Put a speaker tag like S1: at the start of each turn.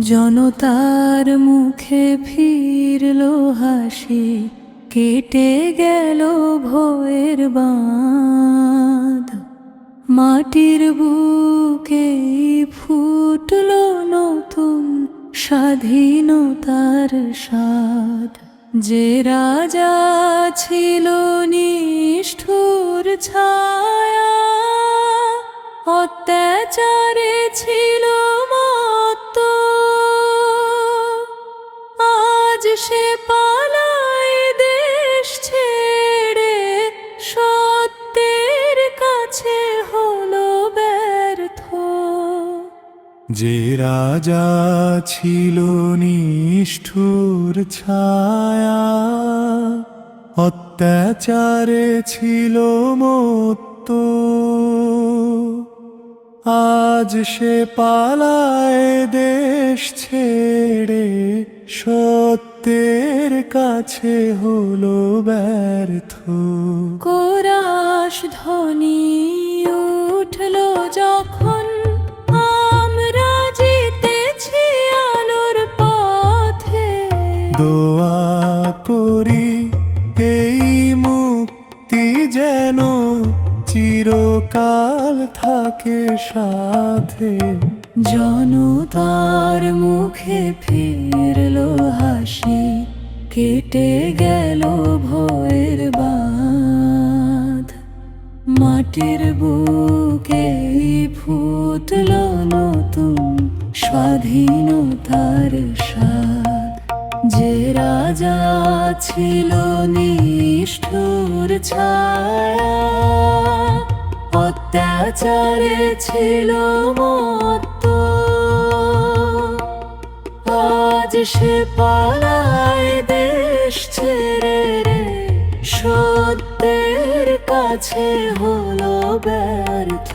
S1: জনতার মুখে ফিরল হাসি, কেটে গেল ভয়ের বাঁধ। মাটির বুকে ফুটল নতুন স্বাধীনতার স্বাদ। যে রাজা ছিল নিষ্ঠুর ছায়া, অত্যাচারে ছিল সে পালায় দেশ ছেড়ে, সত্যের কাছে হলো ব্যর্থ।
S2: যে রাজা ছিল নিষ্ঠুর ছায়া, অত্যাচারে ছিল মত্ত। আজ সে পালায় দেশ ছেড়ে সত্যের কাছে হলো ব্যর্থ।
S1: কোরাস ধ্বনি উঠল যখন আমরা জিতেছি আলোর পথে।
S2: দোয়া করি এই মুক্তি যেন চিরকাল থাকে সাথে।
S1: জনতার মুখে ফিরল হাসি, কেটে গেল ভয়ের বাঁধ। মাটির বুকে ফুটল নতুন স্বাধীনতার স্বাদ। যে রাজা ছিল নিষ্ঠুর ছায়া, অত্যাচারে ছিল মত্ত সে পালায় দেশ ছেড়ে রে সত্যের কাছে হলো ব্যর্থ।